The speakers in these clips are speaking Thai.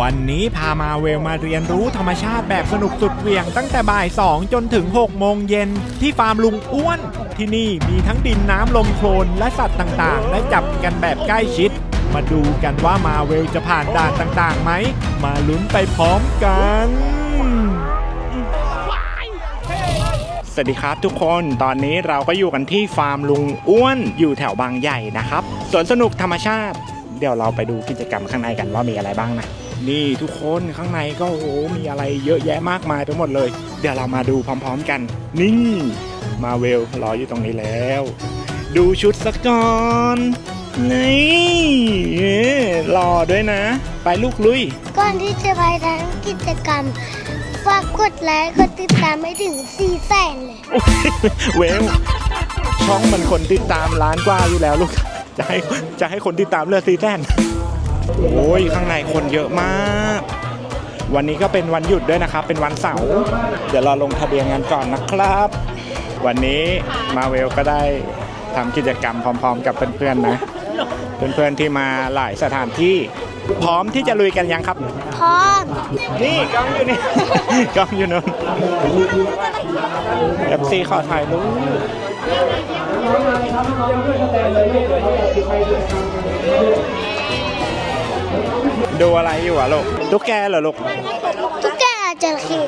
วันนี้พามาเวลมาเรียนรู้ธรรมชาติแบบสนุกสุดเหวี่ยงตั้งแต่บ่าย 2 จนถึง 6 โมงเย็น ที่ฟาร์มลุงอ้วน ที่นี่มีทั้งดินน้ำลมโคลนและสัตว์ต่างๆได้จับกันแบบใกล้ชิด มาดูกันว่ามาเวลจะผ่านด่านต่างๆไหม มาลุ้นไปพร้อมกัน สวัสดีครับทุกคน ตอนนี้เราก็อยู่กันที่ฟาร์มลุงอ้วนอยู่แถวบางใหญ่นะครับ สวนสนุกธรรมชาติ เดี๋ยวเราไปดูกิจกรรมข้างในกันว่ามีอะไรบ้างนะ นี่ทุกคนข้างในก็โอ้โหมีอะไรเยอะแยะมากมายไปหมดเลย เดี๋ยวเรามาดูพร้อมๆกัน นี่มาเวลรออยู่ตรงนี้แล้ว ดูชุดสกก่อนนี่เอ๊ะรอด้วยนะ ไปลูกลุย ก่อนที่จะไปทำกิจกรรมฝากกดไลค์กดติดตามให้ถึง4แสนเลย เวลช่องมันคนติดตามล้านกว่าอยู่แล้วลูก จะให้จะให้คนติดตามเลือดซีแทน โอ้ยข้างในคนเยอะมาก วันนี้ก็เป็นวันหยุดด้วยนะครับ เป็นวันเสาร์เดี๋ยวเราลงทะเบียนกันก่อนนะครับ วันนี้มาเวลก็ได้ทำกิจกรรมพร้อม ๆ กับเพื่อนๆนะ เพื่อนๆที่มาหลายสถานที่ พร้อมที่จะลุยกันยังครับ พร้อม นี่กล้องอยู่นี่ กล้องอยู่นู้นเอฟซีขอถ่ายรูป ดูอะไรอยู่อะลูกตุ๊กแกเหรอลูกทุกแกอาจจะคิด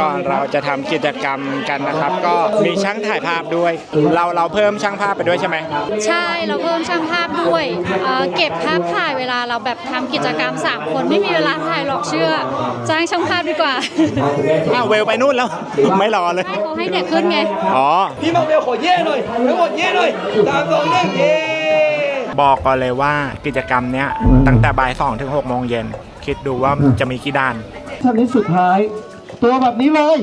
ก่อนเราจะทำกิจกรรมกันนะครับ ก็มีช่างถ่ายภาพด้วย เราเราเพิ่มช่างภาพไปด้วยใช่ไหมใช่เราเพิ่มช่างภาพด้วยเอ่อเก็บภาพถ่ายเวลาเราแบบทำกิจกรรม 3 คนไม่มีเวลาถ่ายหรอกเชื่อ จ้างช่างภาพดีกว่าอ้าวเวลไปนู่นแล้วไม่รอเลยให้เขาให้เด็กขึ้นไงอ๋อพี่มาเวลขอเย่หน่อยทั้งหมดเย่หน่อยสามสองหนึ่งเย่ บอกก่อนเลยว่ากิจกรรมเนี้ยตั้งแต่บ่าย2ถึง6โมงเย็น คิดดูว่าจะมีกี่ด้าน ท่านนี้สุดท้าย ตัวแบบนี้เลย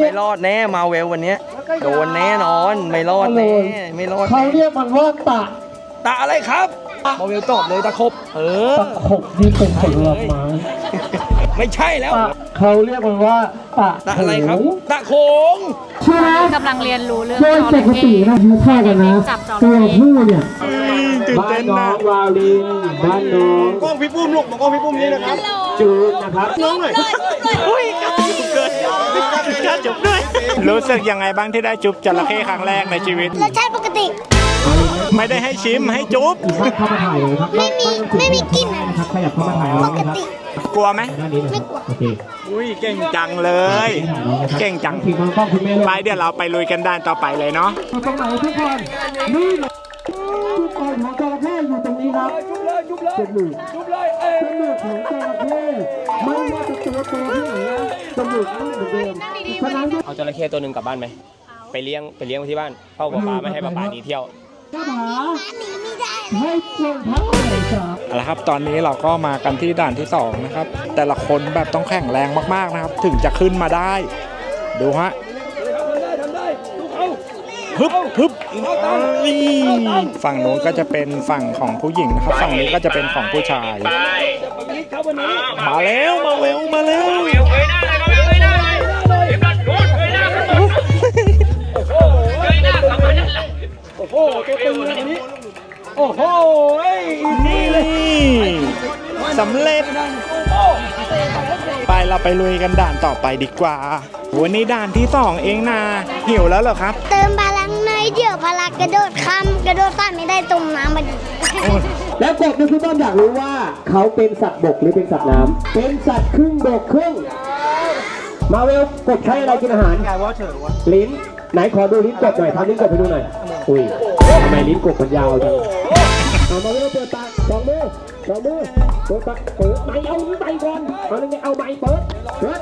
ไม่รอดแน่มาเวลวันเนี้ยโดนแน่นอน ไม่รอดแน่ไม่รอดเขาแน่เรียกมันว่าตะตาอะไรครับมาเวลตอบเลยตะครบเออตะขบนี่เป็นผลไม้ไม่ใช่แล้วตะเขาเรียกมันว่าตะตาอะไรครับโขงตาโขงใช่ไหม กำลังเรียนรู้เรื่องโดยจประกเข้ตินะดูท่ากันนะจับจระตัวเข้ผู้เนี่ยตื่นบ้าเต้นนน้อนะงวาวลินบ้านน้องกล้องพี่ปุ้มลูกมากล้องพี่ปุ้มนี่นะครับจูนนะครับอุ้ยกล้าจุ๊บเกินกล้าจุ๊บด้วยรู้สึกยังไงบ้างที่ได้จุ๊บจระเข้ครั้งแรกในชีวิตรสชาติปกติ ไม่ได้ให้ชิมให้จุ๊บเข้ามาถ่ายเลยครับไม่มีไม่มีกลิ่นอะไรครับขยับเข้ามาถ่ายน้ปองกนะครับติ กลัวไหมด้านนี้นะครับโอเคอุ้ยเก่งจังเลย เก่งจังทีมกล้องคุณแม่เลยไปเดี๋ยวเราไปลุยกันด้านต่อไปเลยเนาะอยู่ตรงไหนทุกคนนี่แหละทุกคนของจระเข้อยู่ตรงนี้ครับจุ๊บเลยจุ๊บเลยจมูกจุ๊บเลยเอ้จมูกของจระเข้ไม่ว่าจะตัวโตที่ไหนนะจมูกไม่เหมือนเดิมฉะนั้นเอาจระเข้ตัวหนึ่งกลับบ้านไหมไปเลี้ยงไปเลี้ยงไว้ที่บ้านเฝ้าป๊าป๊าไม่ให้ป๊าป๊าหนีเที่ยวคาถา ให้จงพักไหนครับเอาละครับ ตอนนี้เราก็มากันที่ด่านที่สองนะครับ แต่ละคนแบบต้องแข็งแรงมากๆนะครับ ถึงจะขึ้นมาได้ ดูฮะทำได้ทุกเอาฮึบฮึบอีฝั่งโน้นก็จะเป็นฝั่งของผู้หญิงนะครับ ฝั่งนี้ก็จะเป็นของผู้ชายครับวันนี้มาแล้วมาเวลมาแล้วโอ้โหตัวตึงเลยวันนี้โอ้โหเอ้ยอีซี่นี่เลยสำเร็จ ไปเราไปลุยกันด่านต่อไปดีกว่า วันนี้ด่านที่สองเองนะหิวแล้วเหรอครับ เติมพลังในอยเดี๋ยวพลังกระโดดข้ามกระโดดข้ามไม่ได้ตรงน้ำมันแล้วกบเนี่ยคุณต้นอยากรู้ว่า เขาเป็นสัตว์บกหรือเป็นสัตว์น้ำเป็นสัตว์ครึ่งบกครึ่งมาเวลกบใช้อะไรกินอาหารลิ้นไหนขอดูลิ้นกบหน่อยทำลิ้นกบให้ดูหน่อยอุ้ยทำไมลิ้นกบมันยาวจัง เอามาเวเปิดปากสองมือสองมือเปิดปากเปิดไม่เอาไม้ก่อนเอาเลยเอาไม้เปิดเปิด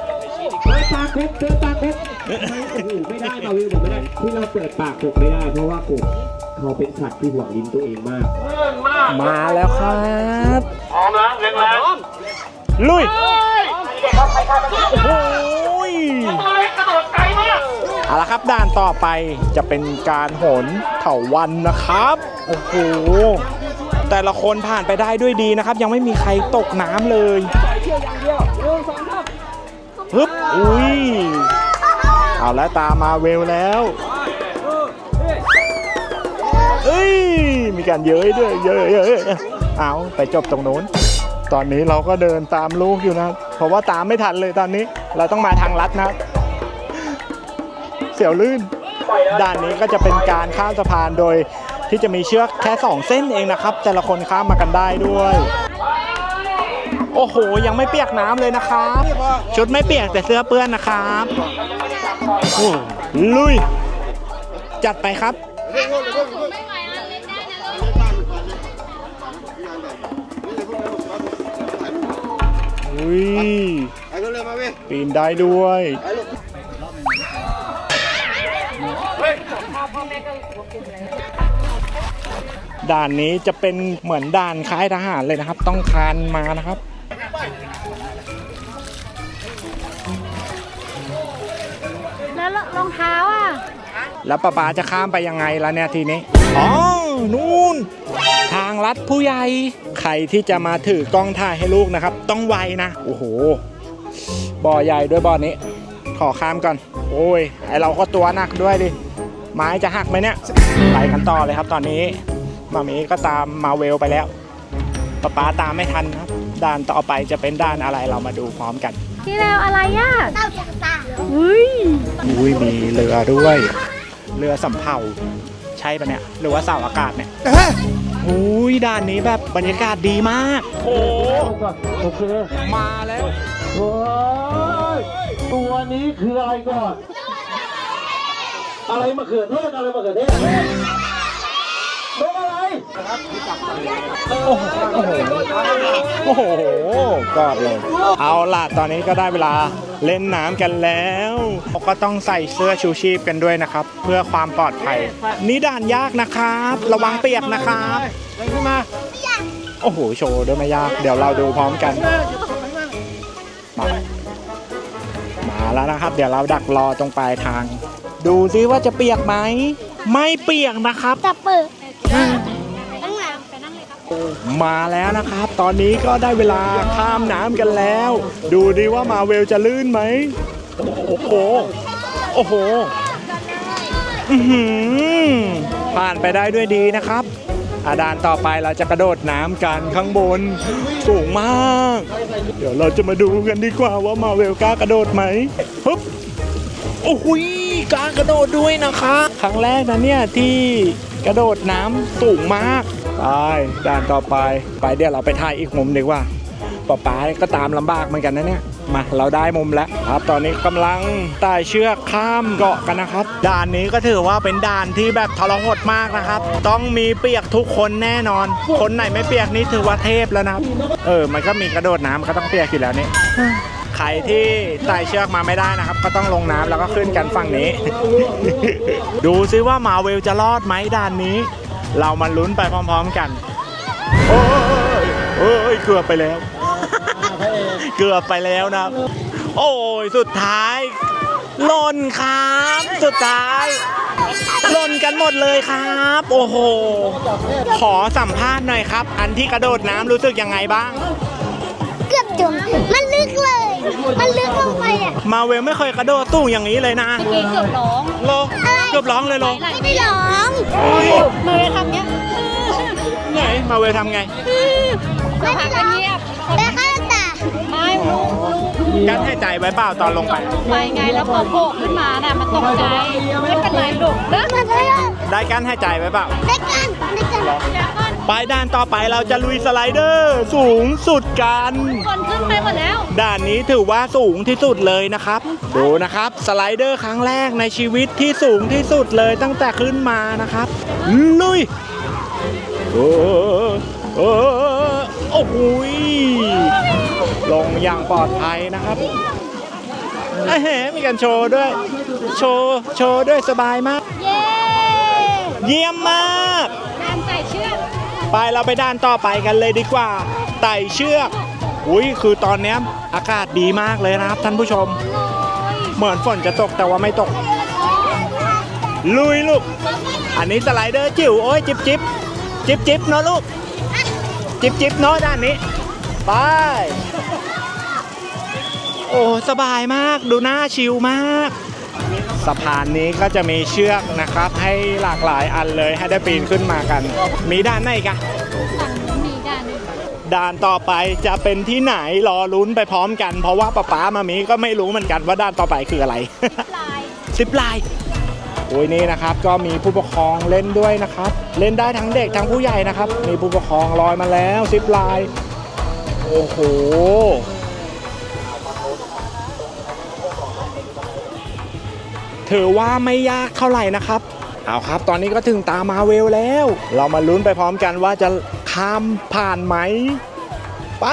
เปิดปากกบเปิดปากกบโอ้โหไม่ได้มาวลบอกไม่ได้ที่เราเปิดปากกบไม่ได้ เพราะว่ากบเขาเป็นสัตว์ที่หวงลิ้นตัวเองมาก มาแล้วครับพร้อมนะเร่งแรงลุยโอ้ยเอาละครับด่านต่อไปจะเป็นการโหนเถาวันนะครับ โอ้โห แต่ละคนผ่านไปได้ด้วยดีนะครับ ยังไม่มีใครตกน้ำเลยฮึบอุ้ยเอาแล้วตามมาเวลแล้วเอ้ยมีการเย้ยด้วยเย้ยเย้ยเอาไปจบตรงนู้น ตอนนี้เราก็เดินตามลูกอยู่นะ เพราะว่าตามไม่ทันเลยตอนนี้ เราต้องมาทางลัดนะ เสียวลื่น ด้านนี้ก็จะเป็นการข้ามสะพานโดย ที่จะมีเชือกแค่สองเส้นเองนะครับ แต่ละคนข้ามมากันได้ด้วย โอ้โห ยังไม่เปียกน้ำเลยนะครับ ชุดไม่เปียกแต่เสื้อเปื้อนนะครับโอ้ลุย จัดไปครับ อุ้ยปีนได้ด้วย ด่านนี้จะเป็นเหมือนด่านค่ายทหารเลยนะครับ ต้องคานมานะครับแล้วรองเท้าอะ แล้วป้าป๋าจะข้ามไปยังไงล่ะเนี่ยทีนี้ อ๋อ นู่น ทางลัดผู้ใหญ่ ใครที่จะมาถือกล้องถ่ายให้ลูกนะครับ ต้องไวนะ โอ้โห บ่อใหญ่ด้วยบ่อนี้ ขอข้ามก่อน โอ้ย ไอเราก็ตัวหนักด้วยดิ ไม้จะหักไหมเนี่ย ไปกันต่อเลยครับตอนนี้ มามีก็ตามมาเวลไปแล้วป้าป๋าตามไม่ทันครับด่านต่อไปจะเป็นด่านอะไรเรามาดูพร้อมกันพี่แววอะไรอะเต้าจากตาอุ้ยอุ้ยมีเรือด้วย เรือสำเภาใช่ปะเนี่ยหรือว่าเสาอากาศเนี่ยอุ้ยด้านนี้แบบบรรยากาศดีมากโอ้โอเคมาแล้วโอ้ยตัวนี้คืออะไรก่อน อะไรมะเขือเทศอะไรมะเขือเทศ นอะไรโอ้โหโอ้โหกอดเลย เอาล่ะตอนนี้ก็ได้เวลาเล่นน้ำกันแล้วเราก็ต้องใส่เสื้อชูชีพกันด้วยนะครับ เพื่อความปลอดภัย นี่ด่านยากนะครับ ระวังเปียกนะครับขึ้นมาโอ้โหโชว์ด้วยไม่ยาก เดี๋ยวเราดูพร้อมกัน มามาแล้วนะครับ เดี๋ยวเราดักรอตรงปลายทาง ดูซิว่าจะเปียกไหม ไม่เปียกนะครับจะเปิด มาแล้วนะครับ ตอนนี้ก็ได้เวลาข้ามน้ำกันแล้ว ดูดิว่ามาเวลจะลื่นไหม โอ้โห โอ้โหอือหือผ่านไปได้ด้วยดีนะครับ อาดานต่อไปเราจะกระโดดน้ำกันข้างบน สูงมาก เดี๋ยวเราจะมาดูกันดีกว่าว่ามาเวลกล้ากระโดดไหมฮึบโอ้โหยกล้ากระโดดด้วยนะคะ ครั้งแรกนะเนี่ยที่ กระโดดน้ำสูงมากไปด่านต่อไปไปเดี๋ยวเราไปถ่ายอีกมุมดีกว่าป๊าป๊าก็ตามลำบากเหมือนกันนะเนี่ยมาเราได้มุมแล้วครับ ตอนนี้กำลังไต่เชือกข้ามเกาะกันนะครับ ด่านนี้ก็ถือว่าเป็นด่านที่แบบทรหดมากนะครับ ต้องมีเปียกทุกคนแน่นอน คนไหนไม่เปียกนี่ถือว่าเทพแล้วนะครับเออมันก็มีกระโดดน้ำก็ต้องเปียกอยู่แล้วนี่ ใครที่ไต่เชือกมาไม่ได้นะครับ ก็ต้องลงน้ำแล้วก็ขึ้นกันฝั่งนี้ ดูซิว่ามาเวลจะรอดไหมด่านนี้ เรามาลุ้นไปพร้อมๆกันโอ้ยโอ้ยเกือบไปแล้ว เกือบไปแล้วนะ โอ้ยสุดท้ายหล่นครับสุดท้ายหล่นกันหมดเลยครับ โอ้โห ขอสัมภาษณ์หน่อยครับ อันที่กระโดดน้ำรู้สึกยังไงบ้าง เกือบจม มัน มันลึกลงไปอะมาเวลไม่เคยกระโดดตู้อย่างนี้เลยนะเกเกือบร้องโลเกือบร้องเลยโลไหลไม่ได้ร้องมือทำเนี้ยไหนมาเวลทำไงสักพักก็เงียบแต่ข้าตาไม่ลูกลูกกั้นให้ใจไว้เปล่าตอนลงไปไปไงแล้วพอโผล่ขึ้นมาน่ะมันตกใจไม่เป็นไรลูกเดินมาเลยอะได้กั้นให้ใจไว้เปล่าได้กันได้กัน ไปด้านต่อไปเราจะลุยสไลเดอร์สูงสุดกัน คนขึ้นไปหมดแล้ว ด่านนี้ถือว่าสูงที่สุดเลยนะครับ ดูนะครับสไลเดอร์ครั้งแรกในชีวิตที่สูงที่สุดเลยตั้งแต่ขึ้นมานะครับลุยโอ้โอ้โอ้โหยลงอย่างปลอดภัยนะครับเอ้ยมีการโชว์ด้วย โชว์ โชว์ด้วยสบายมาก เย้เยี่ยมมาก ไปเราไปด้านต่อไปกันเลยดีกว่าไต่เชือกอุ้ยคือตอนนี้อากาศดีมากเลยนะครับ ท่านผู้ชม เหมือนฝนจะตกแต่ว่าไม่ตก ลุยลูก อันนี้สไลเดอร์จิ๋วโอ้ยจิบจิบจิบจิบเนาะลูก จิบจิบเนาะด้านนี้ ไป โอ้ สบายมากดูหน้าชิลมาก สะพานนี้ก็จะมีเชือกนะครับ ให้หลากหลายอันเลยให้ได้ปีนขึ้นมากัน มีด้านไหนอีกอะฝั่งนู้นมีด้านหนึงด่านต่อไปจะเป็นที่ไหนรอลุ้นไปพร้อมกัน เพราะว่าป๊าป๊ามามีก็ไม่รู้เหมือนกันว่าด่านต่อไปคืออะไรซิปไลน์โอ้ยนี่นะครับก็มีผู้ปกครองเล่นด้วยนะครับ เล่นได้ทั้งเด็กทั้งผู้ใหญ่นะครับ มีผู้ปกครองลอยมาแล้วซิปไลน์โอ้โห ถือว่าไม่ยากเท่าไหร่นะครับเอาครับ ตอนนี้ก็ถึงตามาเวลแล้ว เรามาลุ้นไปพร้อมกันว่าจะข้ามผ่านไหม ไป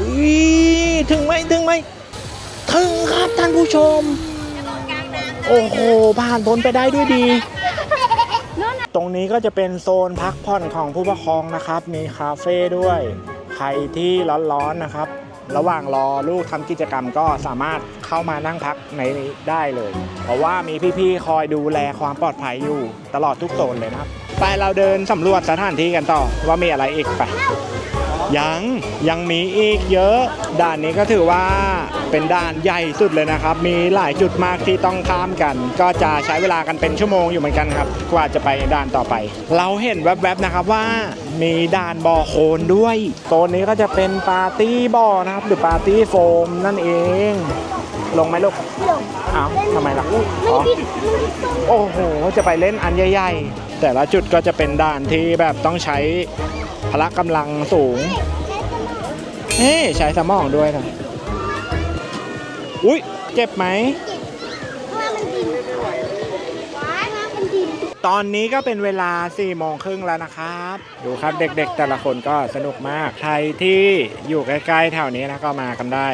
อีถึงไหมถึงไหมถึงครับท่านผู้ชม โอ้โห ผ่านพ้นไปได้ด้วยดี ตรงนี้ก็จะเป็นโซนพักผ่อนของผู้ปกครองนะครับ มีคาเฟ่ด้วย ใครที่ร้อนๆนะครับ ระหว่างรอลูกทำกิจกรรมก็สามารถเข้ามานั่งพักในนี้ได้เลย เพราะว่ามีพี่ๆคอยดูแลความปลอดภัยอยู่ตลอดทุกโซนเลยนะครับ ไปเราเดินสำรวจสถานที่กันต่อว่ามีอะไรอีกไป ยังยังมีอีกเยอะ ด่านนี้ก็ถือว่าเป็นด่านใหญ่สุดเลยนะครับ มีหลายจุดมากที่ต้องข้ามกัน ก็จะใช้เวลากันเป็นชั่วโมงอยู่เหมือนกันครับ กว่าจะไปด่านต่อไป เราเห็นแวบๆนะครับว่ามีด่านบ่อโคลนด้วยโซนนี้ก็จะเป็นปาร์ตี้บ่อนะครับ หรือปาร์ตี้โฟมนั่นเอง ลงไหมลูกอ้าวทำไมล่ะอ๋อโอ้โห จะไปเล่นอันใหญ่ ๆ แต่ละจุดก็จะเป็นด่านที่แบบต้องใช้ พละกำลังสูงเฮ้ใช้สมองด้วยนะอุ๊ยเจ็บไหมว่ามันดินว้ายว่ามันดินตอนนี้ก็เป็นเวลา4ี่โมงครึ่งแล้วนะครับ ดูครับเด็กๆ แต่ละคนก็สนุกมาก ใครที่อยู่ใกล้ๆแถวนี้นะก็มากันได้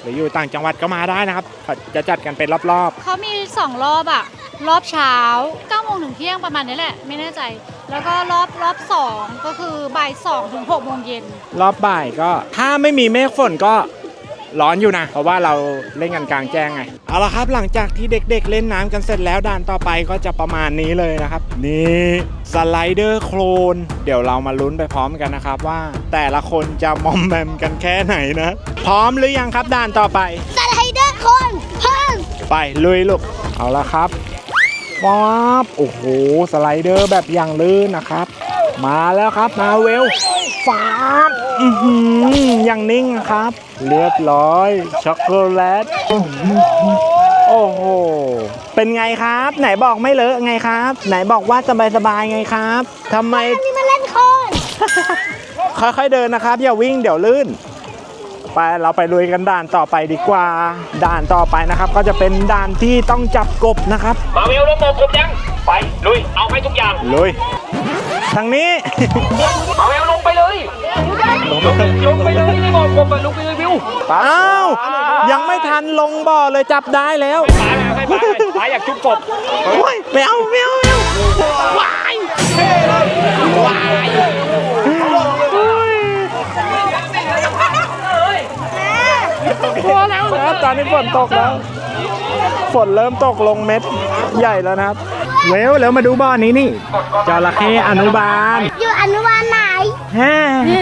หรืออยู่ต่างจังหวัดก็มาได้นะครับเขาจะจัดกันเป็นรอบเขามี2รอบอะรอบเช้า9โมงถึงเที่ยงประมาณนี้แหละ ไม่แน่ใจ แล้วก็รอบรอบ2ก็คือบ่าย2ถึง6โมงเย็นๆรอบบ่ายก็ถ้าไม่มีเมฆฝนก็ร้อนอยู่นะ เพราะว่าเราเล่นกันกลางแจ้งไง เอาละครับหลังจากที่เด็กๆเล่นน้ำกันเสร็จแล้วด่านต่อไปก็จะประมาณนี้เลยนะครับ นี่สไลเดอร์โคลนเดี๋ยวเรามาลุ้นไปพร้อมกันนะครับว่า แต่ละคนจะมอมแมมกันแค่ไหนนะ พร้อมหรือยังครับด่านต่อไปสไลเดอร์คนเพิ่มไปลุยลูกเอาละครับ ป๊าบโอ้โห สไลเดอร์แบบอย่างลื่นนะครับ มาแล้วครับมาเวลฟาบอือหืออย่างนิ่งครับ เรียบร้อย ช็อกโกแลต โอ้โห เป็นไงครับ ไหนบอกไม่เลอะไงครับ ไหนบอกว่าสบายๆไงครับทำไมนี่มาเล่นโคนค่อยๆเดินนะครับ อย่าวิ่งเดี๋ยวลื่น ไปเราไปลุยกันด่านต่อไปดีกว่า ด่านต่อไปนะครับ ก็จะเป็นด่านที่ต้องจับกบนะครับ มาเวลลงบอกผมยังไปลุยเอาไปทุกอย่างลุยทางนี้ มาเวลลงไปเลยลงไปเลยนี่บอกผมอะลงไปเลยวิวอ้าวยังไม่ทันลงบ่อเลยจับได้แล้วป้าให้ป้าป้าอยากจุ๊บกบโอ้ยไม่เอาไม่เอาไม่เอาว้ายว้าย ตอนนี้ฝนตกแล้ว ฝนเริ่มตกลงเม็ดใหญ่แล้วนะครับ เวลแล้วมาดูบ่อนี้นี่จระเข้อนุบาลอยู่อนุบาลไหนแฮ่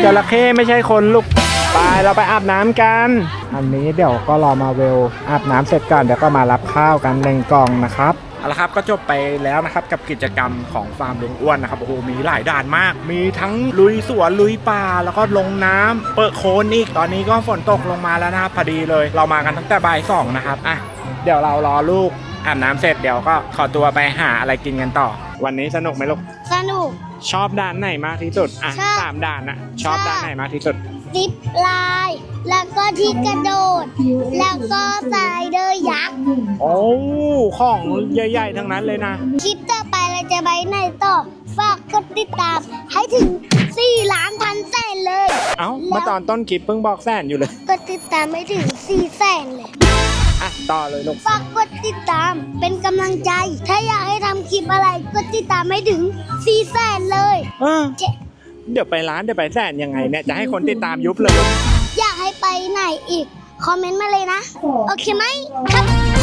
จระเข้ไม่ใช่คนลูกไปเราไปอาบน้ำกัน อันนี้เดี๋ยวก็รอมาเวลอาบน้ำเสร็จก่อนเดี๋ยวก็มารับข้าวกันหนึ่งกล่องนะครับ เอาละครับก็จบไปแล้วนะครับกับกิจกรรมของฟาร์มลุงอ้วนนะครับโอ้โหมีหลายด่านมาก มีทั้งลุยสวนลุยป่าแล้วก็ลงน้ำเปิดโคลนอีกตอนนี้ก็ฝนตกลงมาแล้วนะครับพอดีเลย เรามากันตั้งแต่บ่ายสองนะครับอะเดี๋ยวเรารอลูกอาบน้ำเสร็จเดี๋ยวก็ขอตัวไปหาอะไรกินกันต่อ วันนี้สนุกไหมลูกสนุก ชอบด่านไหนมากที่สุดอะชอบสามด่านอะชอบชอบด่านไหนมากที่สุด ซิปไลน์ แล้วก็ที่กระโดด แล้วก็สไลเดอร์ยักษ์ โอ้ของใหญ่ๆทั้งนั้นเลยนะ คลิปต่อไปเราจะไปไหนต่อ ฝากกดติดตามให้ถึง4ล้านพันแสนเลย เอ้าเมื่อตอนต้นคลิปเพิ่งบอกแสนอยู่เลย กดติดตามให้ถึง4แสนเลย อะ ต่อเลยลูก ฝากกดติดตามเป็นกำลังใจ ถ้าอยากให้ทำคลิปอะไร กดติดตามให้ถึง4แสนเลย เออ เจ๊ เดี๋ยวไปร้านเดี๋ยวไปแสนยังไงเนี่ยจะให้คนติดตามยุบเลย อยากให้ไปไหนอีก คอมเมนต์มาเลยนะ โอเคไหมครับ